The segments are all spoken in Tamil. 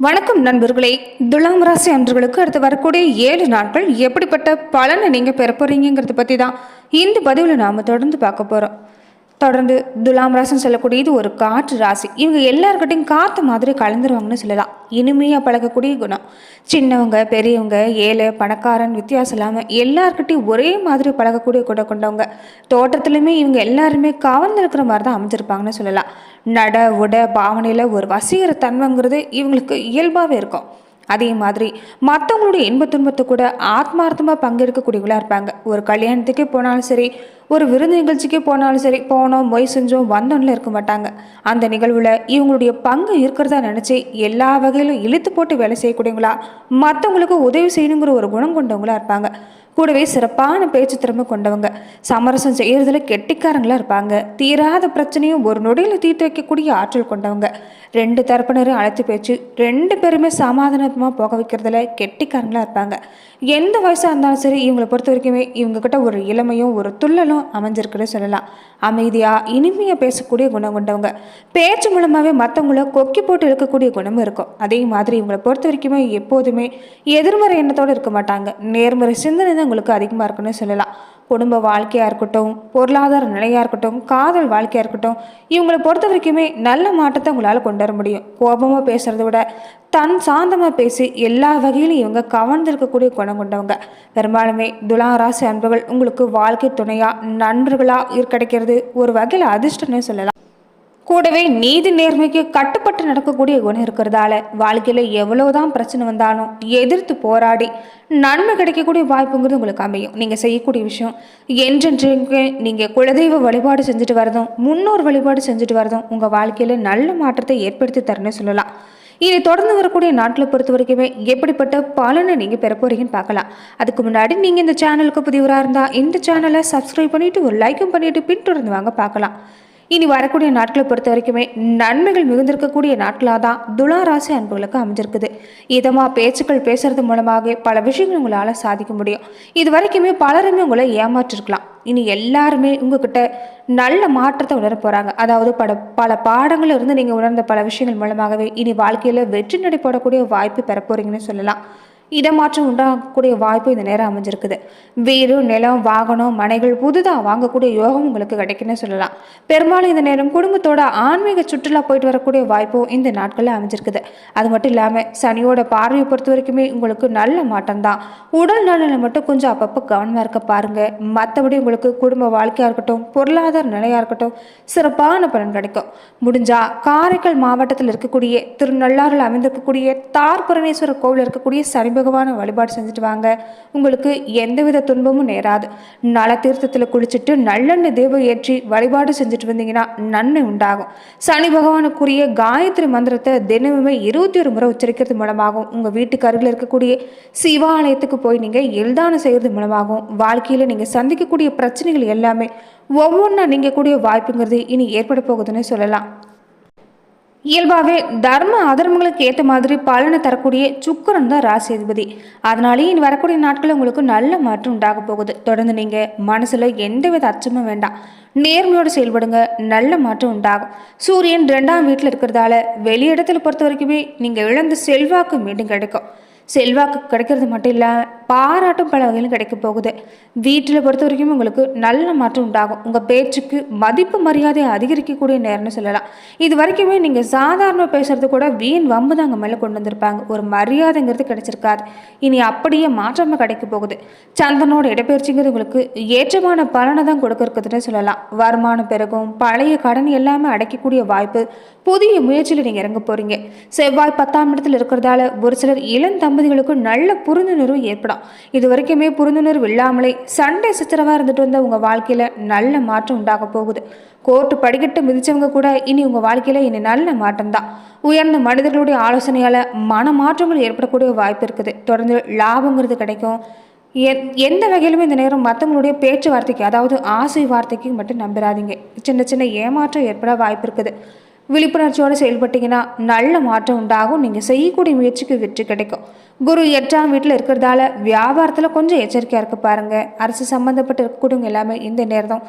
வணக்கம் நண்பர்களே. துலாம் ராசி அன்றர்களுக்கு அடுத்து வரக்கூடிய ஏழு நாட்கள் எப்படிப்பட்ட பலனை நீங்கள் பெற போறீங்கிறத பற்றி தான் இந்த பதிவில் நாம் தொடர்ந்து பார்க்க போகிறோம் தொடர்ந்து துலாம் ராசின்னு சொல்லக்கூடிய இது ஒரு காற்று ராசி. இவங்க எல்லாருக்கிட்டையும் காற்று மாதிரி கலந்துருவாங்கன்னு சொல்லலாம். இனிமையாக பழகக்கூடிய குணம். சின்னவங்க பெரியவங்க ஏழை பணக்காரன் வித்தியாசம் இல்லாமல் எல்லாருக்கிட்டையும் ஒரே மாதிரி பழகக்கூடிய குணம் கொண்டவங்க. தோட்டத்துலையுமே இவங்க எல்லாருமே கவர்ந்திருக்கிற மாதிரி தான் அமைஞ்சிருப்பாங்கன்னு சொல்லலாம். நட உட பாவனையில் ஒரு வசீகர தன்மைங்கிறது இவங்களுக்கு இயல்பாகவே இருக்கும். அதே மாதிரி மற்றவங்களுடைய இன்ப துன்பத்தை கூட ஆத்மார்த்தமாக பங்கெடுக்கக்கூடியவங்களா இருப்பாங்க. ஒரு கல்யாணத்துக்கே போனாலும் சரி ஒரு விருந்து நிகழ்ச்சிக்கே போனாலும் சரி போனோம் மொய் செஞ்சோம் வந்தோம்ல இருக்க மாட்டாங்க. அந்த நிகழ்வில் இவங்களுடைய பங்கு இருக்கிறதா நினச்சி எல்லா வகையிலும் இழுத்து போட்டு வேலை செய்யக்கூடியவங்களா மற்றவங்களுக்கு உதவி செய்யணுங்கிற ஒரு குணம் கொண்டவங்களாக இருப்பாங்க. கூடவே சிறப்பான பேச்சு திறமை கொண்டவங்க. சமரசம் செய்கிறதுல கெட்டிக்காரங்களாக இருப்பாங்க. தீராத பிரச்சனையும் ஒரு நொடியில் தீர்த்து வைக்கக்கூடிய ஆற்றல் கொண்டவங்க. ரெண்டு தரப்பினரும் அழைத்து பேச்சு ரெண்டு பேருமே சமாதானமாக போக வைக்கிறதுல கெட்டிக்காரங்களாக இருப்பாங்க. எந்த வயசாக இருந்தாலும் சரி இவங்களை பொறுத்த வரைக்குமே இவங்கக்கிட்ட ஒரு இளமையும் ஒரு துள்ளலும் அமைஞ்சிருக்குன்னு சொல்லலாம். அமைதியாக இனிமையாக பேசக்கூடிய குணம் கொண்டவங்க. பேச்சு மூலமாகவே மற்றவங்கள கொக்கி போட்டு இழுக்கக்கூடிய குணமும் இருக்கும். அதே மாதிரி இவங்களை பொறுத்த வரைக்குமே எப்போதுமே எதிர்மறை எண்ணத்தோடு இருக்க மாட்டாங்க. நேர்மறை சிந்தனை தான் உங்களுக்கு அதிகமாக இருக்குன்னு சொல்லலாம். குடும்ப வாழ்க்கையாக இருக்கட்டும் பொருளாதார நிலையாக இருக்கட்டும் காதல் வாழ்க்கையாக இருக்கட்டும் இவங்களை பொறுத்த வரைக்குமே நல்ல மாற்றத்தை உங்களால் கொண்டு வர முடியும். கோபமாக பேசுகிறத விட தன் சாந்தமாக பேசி எல்லா வகையிலும் இவங்க கவர்ந்திருக்கக்கூடிய குணம் கொண்டவங்க. பெரும்பாலுமே துலா அன்புகள் உங்களுக்கு வாழ்க்கை துணையாக நண்பர்களாக கிடைக்கிறது ஒரு வகையில் அதிர்ஷ்டம்னு சொல்லலாம். கூடவே நீதி நேர்மைக்கு கட்டுப்பட்டு நடக்கக்கூடிய குணம் இருக்கிறதால வாழ்க்கையில் எவ்வளோதான் பிரச்சனை வந்தாலும் எதிர்த்து போராடி நன்மை கிடைக்கக்கூடிய வாய்ப்புங்கிறது உங்களுக்கு அமையும். நீங்கள் செய்யக்கூடிய விஷயம் என்றென்றைக்கு நீங்கள் குலதெய்வ வழிபாடு செஞ்சுட்டு வரதும் முன்னோர் வழிபாடு செஞ்சுட்டு வரதும் உங்கள் வாழ்க்கையில் நல்ல மாற்றத்தை ஏற்படுத்தி தரணும்னு சொல்லலாம். இனி தொடர்ந்து வரக்கூடிய நாட்களை பொறுத்த வரைக்குமே எப்படிப்பட்ட பலனை நீங்கள் பெற போறீங்கன்னு பார்க்கலாம். அதுக்கு முன்னாடி நீங்கள் இந்த சேனலுக்கு புதியவராக இருந்தால் இந்த சேனலை சப்ஸ்கிரைப் பண்ணிவிட்டு ஒரு லைக்கும் பண்ணிவிட்டு பின்தொடர்ந்து வாங்க பார்க்கலாம். இனி வரக்கூடிய நாட்களை பொறுத்த வரைக்குமே நன்மைகள் மிகுந்திருக்கக்கூடிய நாட்களாக தான் துளாராசி அன்புகளுக்கு அமைஞ்சிருக்குது. இதமாக பேச்சுக்கள் பேசுறது மூலமாக பல விஷயங்கள் உங்களால் சாதிக்க முடியும். இது வரைக்குமே பலருமே உங்களை ஏமாற்றிருக்கலாம். இனி எல்லாருமே உங்ககிட்ட நல்ல மாற்றத்தை உணர போகிறாங்க அதாவது பல பல பாடங்கள் இருந்து நீங்கள் உணர்ந்த பல விஷயங்கள் மூலமாகவே இனி வாழ்க்கையில் வெற்றி நடை போடக்கூடிய வாய்ப்பு பெற போகிறீங்கன்னு சொல்லலாம். இடமாற்றம் உண்டாகக்கூடிய வாய்ப்பு இந்த நேரம் அமைஞ்சிருக்குது. வீடு நிலம் வாகனம் மனைகள் புதுதாக வாங்கக்கூடிய யோகம் உங்களுக்கு கிடைக்குன்னு சொல்லலாம். பெரும்பாலும் இந்த நேரம் குடும்பத்தோட ஆன்மீக சுற்றுலா போயிட்டு வரக்கூடிய வாய்ப்பும் இந்த நாட்களில் அமைஞ்சிருக்குது. அது மட்டும் இல்லாமல் சனியோட பார்வையை பொறுத்த வரைக்குமே உங்களுக்கு நல்ல மாற்றம் தான். உடல் நலனில் மட்டும் கொஞ்சம் அப்பப்போ கவனமாக இருக்க பாருங்க. மற்றபடி உங்களுக்கு குடும்ப வாழ்க்கையாக இருக்கட்டும் பொருளாதார நிலையாக இருக்கட்டும் சிறப்பான பலன் கிடைக்கும். முடிஞ்சா காரைக்கால் மாவட்டத்தில் இருக்கக்கூடிய திருநள்ளாறில் அமைந்திருக்கக்கூடிய தார்புரணேஸ்வரர் கோவில் இருக்கக்கூடிய சனி பகவானை வழிபாடு செஞ்சுட்டு வாங்க. உங்களுக்கு எந்தவித துன்பமும் நேராது. நல தீர்த்தத்தில் குளிச்சுட்டு நல்லெண்ணெய் தேவை ஏற்றி வழிபாடு செஞ்சுட்டு வந்தீங்கன்னா நன்மை உண்டாகும். சனி பகவானுக்குரிய காயத்ரி மந்திரத்தை தினமுமே இருபத்தி ஒரு முறை உச்சரிக்கிறது மூலமாகவும் உங்கள் வீட்டுக்கு அருகில் இருக்கக்கூடிய சிவாலயத்துக்கு போய் நீங்கள் எல்தானம் செய்கிறது மூலமாகவும் வாழ்க்கையில் நீங்கள் சந்திக்கக்கூடிய பிரச்சனைகள் எல்லாமே ஒவ்வொன்றா நீங்கள் கூடிய வாய்ப்புங்கிறது இனி ஏற்பட போகுதுன்னு சொல்லலாம். இயல்பாகவே தர்ம அதர்மங்களுக்கு ஏற்ற மாதிரி பலனை தரக்கூடிய சுக்கரன் தான் ராசி அதிபதி அதனாலேயே இனி வரக்கூடிய நாட்களில் உங்களுக்கு நல்ல மாற்றம் உண்டாக போகுது. தொடர்ந்து நீங்கள் மனசில் எந்தவித அச்சமும் வேண்டாம். நேர்மையோடு செயல்படுங்க. நல்ல மாற்றம் உண்டாகும். சூரியன் ரெண்டாம் வீட்டில் இருக்கிறதால வெளியிடத்தில் பொறுத்த வரைக்குமே நீங்கள் இழந்த செல்வாக்கு மீண்டும் கிடைக்கும். செல்வாக்கு கிடைக்கிறது மட்டும் இல்லை பாராட்டும் பல வகையிலும் கிடைக்க போகுது. வீட்டில் பொறுத்த வரைக்கும் உங்களுக்கு நல்ல மாற்றம் உண்டாகும். உங்கள் பேச்சுக்கு மதிப்பு மரியாதையை அதிகரிக்கக்கூடிய நேரம்னு சொல்லலாம். இது வரைக்குமே நீங்கள் சாதாரண பேசுறது கூட வீண் வம்பு தான் அங்கே மேலே கொண்டு வந்திருப்பாங்க. ஒரு மரியாதைங்கிறது கிடைச்சிருக்காது. இனி அப்படியே மாற்றமாக கிடைக்க போகுது. சந்தனோட இடப்பெயர்ச்சிங்கிறது உங்களுக்கு ஏற்றமான பலனை தான் கொடுக்க இருக்குதுன்னு சொல்லலாம். வருமானம் பெருகும் பழைய கடன் எல்லாமே அடைக்கக்கூடிய வாய்ப்பு புதிய முயற்சியில் நீங்கள் இறங்க போகிறீங்க செவ்வாய் பத்தாம் இடத்துல இருக்கிறதால ஒரு சிலர் இளந்தம் தம்பதிகளுக்கும் நல்ல புரிந்துணர்வு ஏற்படும். இது வரைக்குமே புரிந்துணர்வு இல்லாமலே சண்டை சச்சரவாக இருந்துட்டு வந்த உங்கள் வாழ்க்கையில் நல்ல மாற்றம் உண்டாக போகுது. கோர்ட்டு படிக்கட்டு மிதிச்சவங்க கூட இனி உங்கள் வாழ்க்கையில் இனி நல்ல மாற்றம் தான். உயர்ந்த மனிதர்களுடைய ஆலோசனையால் மன மாற்றங்கள் ஏற்படக்கூடிய வாய்ப்பு இருக்குது. தொடர்ந்து லாபங்கிறது கிடைக்கும். எ- எந்த வகையிலுமே இந்த நேரம் மற்றவங்களுடைய பேச்சுவார்த்தைக்கு அதாவது ஆசை வார்த்தைக்கு மட்டும் நம்பிடாதீங்க சின்ன சின்ன ஏமாற்றம் ஏற்பட வாய்ப்பு இருக்குது. விழிப்புணர்ச்சியோடு செயல்பட்டீங்கன்னா நல்ல மாற்றம் உண்டாகும். நீங்கள் செய்யக்கூடிய முயற்சிக்கு வெற்றி கிடைக்கும். குரு எட்டாம் வீட்டில் இருக்கிறதால வியாபாரத்தில் கொஞ்சம் எச்சரிக்கையாக இருக்க பாருங்கள் அரசு சம்மந்தப்பட்டு இருக்கக்கூடியவங்க எல்லாமே இந்த நேரம்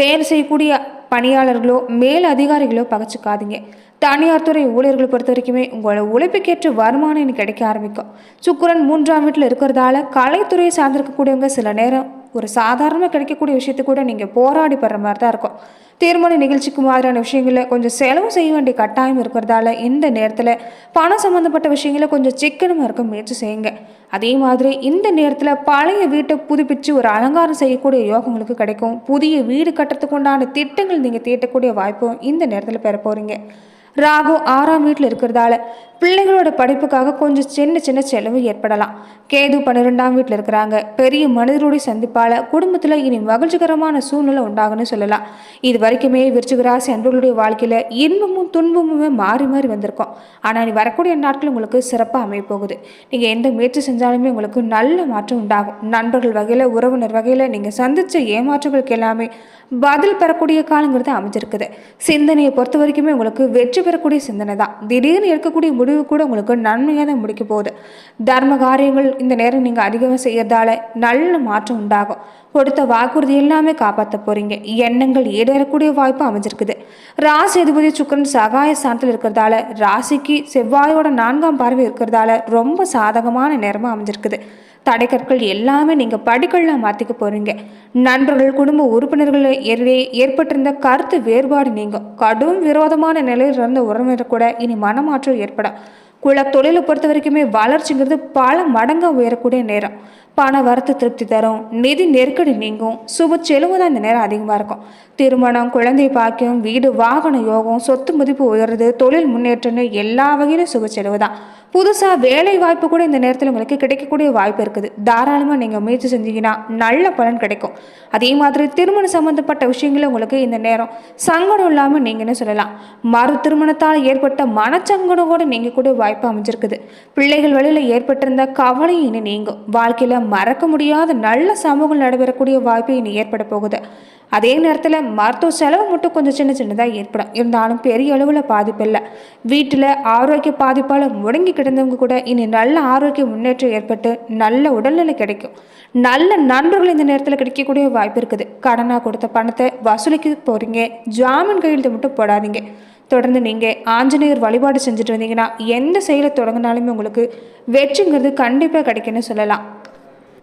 வேலை செய்யக்கூடிய பணியாளர்களோ மேல் அதிகாரிகளோ பகச்சிக்காதீங்க. தனியார் துறை ஊழியர்களை பொறுத்த வரைக்குமே உங்களோட உழைப்புக்கேற்ற வருமானம் இன்னைக்கு கிடைக்க ஆரம்பிக்கும். சுக்கிரன் மூன்றாம் வீட்டில் இருக்கிறதால கலைத்துறையை சார்ந்திருக்கக்கூடியவங்க சில நேரம் ஒரு சாதாரணமாக கிடைக்கக்கூடிய விஷயத்தை கூட நீங்கள் போராடி படுற மாதிரி தான் இருக்கும். தீர்மான நிகழ்ச்சிக்கு மாதிரியான விஷயங்களில் கொஞ்சம் செலவு செய்ய வேண்டிய கட்டாயம் இருக்கிறதால இந்த நேரத்தில் பணம் சம்மந்தப்பட்ட விஷயங்களை கொஞ்சம் சிக்கனமாக இருக்க முயற்சி செய்யுங்க. அதே மாதிரி இந்த நேரத்தில் பழைய வீட்டை புதுப்பிச்சு ஒரு அலங்காரம் செய்யக்கூடிய யோகங்களுக்கு கிடைக்கும். புதிய வீடு கட்டுறதுக்கு உண்டான திட்டங்கள் நீங்கள் தீட்டக்கூடிய வாய்ப்பும் இந்த நேரத்தில் பெற போகிறீங்க ராகு ஆறாம் வீட்டில் இருக்கிறதால பிள்ளைகளோட படிப்புக்காக கொஞ்சம் சின்ன சின்ன செலவு ஏற்படலாம். கேது பன்னிரெண்டாம் வீட்டில் இருக்கிறாங்க. பெரிய மனிதருடைய சந்திப்பால் குடும்பத்தில் இனி மகிழ்ச்சிகரமான சூழ்நிலை உண்டாகுன்னு சொல்லலாம். இது வரைக்குமே விருச்சிகராசி அன்பர்களுடைய வாழ்க்கையில் இன்பமும் துன்பமுமே மாறி மாறி வந்திருக்கும். ஆனால் இனி வரக்கூடிய நாட்கள் உங்களுக்கு சிறப்பாக அமைய போகுது. நீங்கள் எந்த முயற்சி செஞ்சாலுமே உங்களுக்கு நல்ல மாற்றம் உண்டாகும். நண்பர்கள் வகையில் உறவினர் வகையில் நீங்கள் சந்தித்த ஏமாற்றங்களுக்கு எல்லாமே பதில் பெறக்கூடிய காலங்கிறது அமைஞ்சிருக்குது. சிந்தனையை பொறுத்த வரைக்குமே உங்களுக்கு வெற்றி பெறக்கூடிய சிந்தனை தான். திடீர்னு இருக்கக்கூடிய முடிவு கூட உங்களுக்கு நன்மையாக தான் முடிக்க போகுது. தர்ம காரியங்கள் இந்த நேரம் நீங்கள் அதிகமாக செய்யறதால நல்ல மாற்றம் உண்டாகும். கொடுத்த வாக்குறுதி எல்லாமே காப்பாற்ற போறீங்க. எண்ணங்கள் ஈடேறக்கூடிய வாய்ப்பு அமைஞ்சிருக்குது. ராசி அதிபதி சுக்கரன் சகாய ஸ்தானத்தில் இருக்கிறதால ராசிக்கு செவ்வாயோட நான்காம் பார்வை இருக்கிறதால ரொம்ப சாதகமான நேரமாக அமைஞ்சிருக்குது. தடைக்கற்கள் எல்லாமே நீங்கள் படிக்கல்லாம் மாற்றிக்க போகிறீங்க நண்பர்கள் குடும்ப உறுப்பினர்கள் இடையே ஏற்பட்டிருந்த கருத்து வேறுபாடு நீங்கும் கடும் விரோதமான நிலையில் இருந்த உறவினர் கூட இனி மனமாற்றம் ஏற்படும் குல தொழிலை பொறுத்த வரைக்குமே வளர்ச்சிங்கிறது பல மடங்க உயரக்கூடிய நேரம். பண வரத்து திருப்தி தரும் நிதி நெருக்கடி நீங்கும் சுப செலவு தான் இந்த நேரம் அதிகமாக இருக்கும். திருமணம் குழந்தை பாக்கியம் வீடு வாகன யோகம் சொத்து மதிப்பு உயர்றது தொழில் முன்னேற்றம்னு எல்லா வகையிலும் சுப செலவு தான். புதுசாக வேலை வாய்ப்பு கூட இந்த நேரத்தில் உங்களுக்கு கிடைக்கக்கூடிய வாய்ப்பு இருக்குது. தாராளமாக நீங்கள் முயற்சி செஞ்சீங்கன்னா நல்ல பலன் கிடைக்கும். அதே மாதிரி திருமணம் சம்மந்தப்பட்ட விஷயங்களும் உங்களுக்கு இந்த நேரம் சங்கடம் இல்லாமல் நீங்கள்னு சொல்லலாம். மறு திருமணத்தால் ஏற்பட்ட மனச்சங்கடம் கூட நீங்கள் கூட வாய்ப்பு அமைஞ்சிருக்குது. பிள்ளைகள் வழியில் ஏற்பட்டிருந்த கவலை இனி நீங்கும். வாழ்க்கையில் மறக்க முடியாத நல்ல சமூகம் நடைபெறக்கூடிய வாய்ப்பு இனி ஏற்பட போகுது. அதே நேரத்தில் மருத்துவ செலவு மட்டும் கொஞ்சம் சின்ன சின்னதாக ஏற்படும். இருந்தாலும் பெரிய அளவில் பாதிப்பு இல்லை. வீட்டில் ஆரோக்கிய பாதிப்பால் முடங்கி கிடந்தவங்க கூட இனி நல்ல ஆரோக்கிய முன்னேற்றம் ஏற்பட்டு நல்ல உடல்நிலை கிடைக்கும். நல்ல நண்பர்கள் இந்த நேரத்தில் கிடைக்கக்கூடிய வாய்ப்பு இருக்குது. கடனாக கொடுத்த பணத்தை வசூலிக்க போகிறீங்க ஜாமீன் கையெழுத்து மட்டும் போடாதீங்க. தொடர்ந்து நீங்கள் ஆஞ்சநேயர் வழிபாடு செஞ்சுட்டு இருந்தீங்கன்னா எந்த செயலை தொடங்கினாலுமே உங்களுக்கு வெற்றிங்கிறது கண்டிப்பாக கிடைக்குன்னு சொல்லலாம்.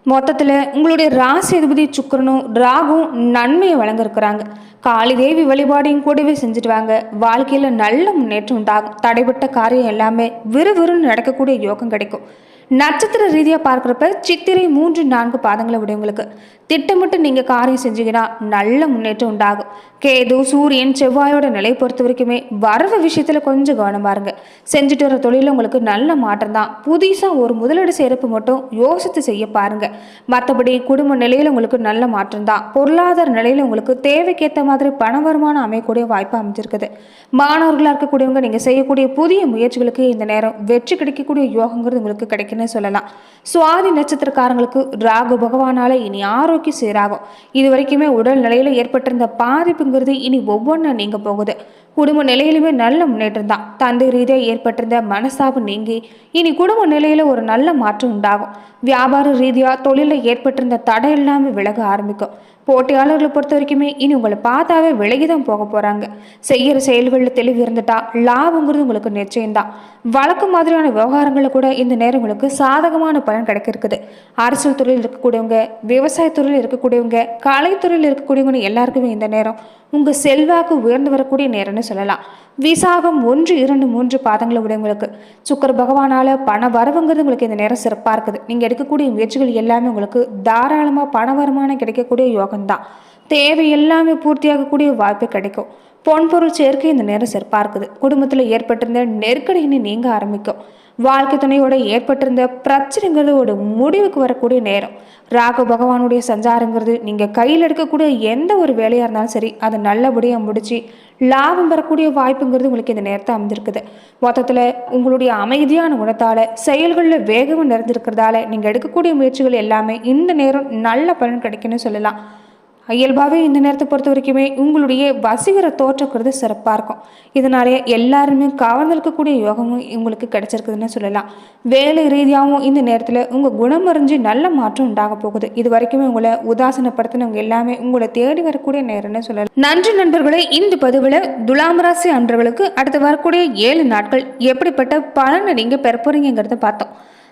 மொத்தத்தில் உங்களுடைய ராசி அதிபதி சுக்கரனும் ராகும் நன்மையை வழங்கிருக்கிறாங்க காளி தேவி வழிபாடையும் கூடவே செஞ்சுட்டு வாங்க வாழ்க்கையில் நல்ல முன்னேற்றம் உண்டாகும் தடைப்பட்ட காரியம் எல்லாமே விறுவிறுன்னு நடக்கக்கூடிய யோகம் கிடைக்கும். நட்சத்திர ரீதியாக பார்க்குறப்ப சித்திரை மூன்று நான்கு பாதங்களை உடையவங்களுக்கு திட்டமிட்டு நீங்கள் காரியம் செஞ்சீங்கன்னா நல்ல முன்னேற்றம் உண்டாகும். கேது சூரியன் செவ்வாயோட நிலை பொறுத்த வரைக்குமே வரவு விஷயத்தில் கொஞ்சம் கவனம் பாருங்க செஞ்சுட்டு வர தொழிலில் உங்களுக்கு நல்ல மாற்றம் தான். புதுசாக ஒரு முதலீடு செய்கிறப்ப மட்டும் யோசித்து செய்ய பாருங்க. மற்றபடி குடும்ப நிலையில் உங்களுக்கு நல்ல மாற்றம் தான். பொருளாதார நிலையில் உங்களுக்கு தேவைக்கேற்ற மாதிரி பண வருமானம் அமையக்கூடிய வாய்ப்பு அமைஞ்சிருக்குது. மாணவர்களாக இருக்கக்கூடியவங்க நீங்கள் செய்யக்கூடிய புதிய முயற்சிகளுக்கு இந்த நேரம் வெற்றி கிடைக்கக்கூடிய யோகங்கிறது உங்களுக்கு கிடைக்கணும். கிடைக்குன்னு சொல்லலாம். சுவாதி நட்சத்திரக்காரங்களுக்கு ராகு பகவானால இனி ஆரோக்கியம் சீராகும். இது வரைக்குமே உடல் நிலையில் ஏற்பட்டிருந்த பாதிப்புங்கிறது இனி ஒவ்வொன்றும் நீங்க போகுது. குடும்ப நிலையிலுமே நல்ல முன்னேற்றம் தான். தந்தை ரீதியாக ஏற்பட்டிருந்த மனசாபம் நீங்கி இனி குடும்ப நிலையில் ஒரு நல்ல மாற்றம் உண்டாகும். வியாபார ரீதியாக தொழிலில் ஏற்பட்டிருந்த தடை எல்லாமே விலக ஆரம்பிக்கும். போட்டியாளர்களை பொறுத்த வரைக்குமே இனி உங்களை பார்த்தாவே விலகி தான் போக போகிறாங்க செய்கிற செயல்களில் தெளிவு இருந்துட்டா லாபங்கிறது உங்களுக்கு நிச்சயம்தான் வழக்கு மாதிரியான விவகாரங்களில் கூட இந்த நேரம் உங்களுக்கு சாதகமான பலன் கிடைக்க இருக்குது அரசியல் துறையில் இருக்கக்கூடியவங்க விவசாயத்துறையில் இருக்கக்கூடியவங்க கலைத்துறையில் இருக்கக்கூடியவங்க எல்லாருக்குமே இந்த நேரம் உங்கள் செல்வாக்கு உயர்ந்து வரக்கூடிய நேரம்னு சொல்லலாம். விசாகம் ஒன்று இரண்டு மூன்று பாதங்களை உடையவங்களுக்கு சுக்கர பகவானால் பண வரவுங்கிறது உங்களுக்கு இந்த நேரம் சிறப்பாக இருக்குது. நீங்கள் எடுக்கக்கூடிய முயற்சிகள் எல்லாமே உங்களுக்கு தாராளமாக பண வருமானம் கிடைக்கக்கூடிய யோகம்தான். தேவை எல்லாமே பூர்த்தியாகக்கூடிய வாய்ப்பு கிடைக்கும். பொன்பொருள் சேர்க்கை இந்த நேரம் சிறப்பாக இருக்குது. குடும்பத்தில் ஏற்பட்டிருந்த நெருக்கடியினை நீங்க ஆரம்பிக்கும். வாழ்க்கை துணையோட ஏற்பட்டிருந்த பிரச்சனைகளோட முடிவுக்கு வரக்கூடிய நேரம். ராகு பகவானுடைய சஞ்சாரங்கிறது நீங்கள் கையில் எடுக்கக்கூடிய எந்த ஒரு வேலையாக இருந்தாலும் சரி அதை நல்லபடியாக முடித்து லாபம் பெறக்கூடிய வாய்ப்புங்கிறது உங்களுக்கு இந்த நேரத்தை அமைஞ்சிருக்குது. மொத்தத்தில் உங்களுடைய அமைதியான குணத்தால் செயல்களில் வேகமும் நிறைந்திருக்கிறதால நீங்கள் எடுக்கக்கூடிய முயற்சிகள் எல்லாமே இந்த நேரம் நல்ல பலன் கிடைக்குன்னு சொல்லலாம். இயல்பாகவே இந்த நேரத்தை பொறுத்த வரைக்குமே உங்களுடைய வசீகர தோற்றக்கிறது சிறப்பாக இருக்கும். இதனாலே எல்லாருமே கவர்ந்திருக்கக்கூடிய யோகமும் உங்களுக்கு கிடைச்சிருக்குதுன்னு சொல்லலாம். வேலை ரீதியாகவும் இந்த நேரத்தில் உங்கள் குணமறிஞ்சு நல்ல மாற்றம் உண்டாக போகுது. இது வரைக்குமே உங்களை உதாசனப்படுத்தினவங்க எல்லாமே உங்களை தேடி வரக்கூடிய நேரம்னு சொல்லலாம். நன்றி நண்பர்களே இந்த பதிவில் துலாம் ராசி அன்றர்களுக்கு அடுத்து வரக்கூடிய ஏழு நாட்கள் எப்படிப்பட்ட பலனை நீங்கள் பெற போகிறீங்கிறத பார்த்தோம்.